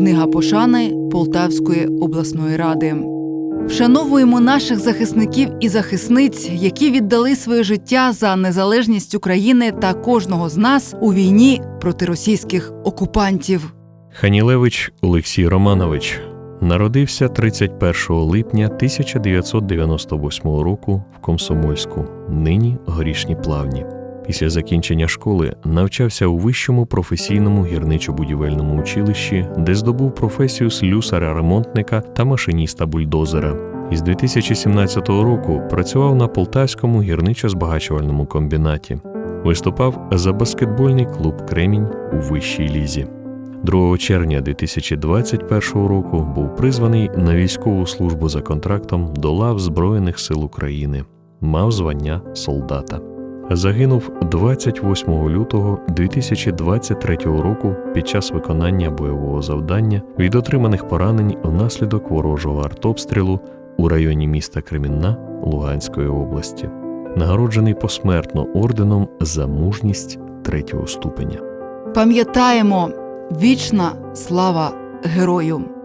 Книга пошани Полтавської обласної ради. Вшановуємо наших захисників і захисниць, які віддали своє життя за незалежність України та кожного з нас у війні проти російських окупантів. Ханілевич Олексій Романович народився 31 липня 1998 року в Комсомольську, нині горішні плавні. Після закінчення школи навчався у вищому професійному гірничо-будівельному училищі, де здобув професію слюсаря-ремонтника та машиніста бульдозера. Із 2017 року працював на Полтавському гірничо-збагачувальному комбінаті. Виступав за баскетбольний клуб Кремінь у вищій лізі. 2 червня 2021 року був призваний на військову службу за контрактом до лав Збройних сил України. Мав звання солдата. Загинув 28 лютого 2023 року під час виконання бойового завдання від отриманих поранень внаслідок ворожого артобстрілу у районі міста Кремінна Луганської області. Нагороджений посмертно орденом за мужність третього ступеня. Пам'ятаємо вічна слава герою!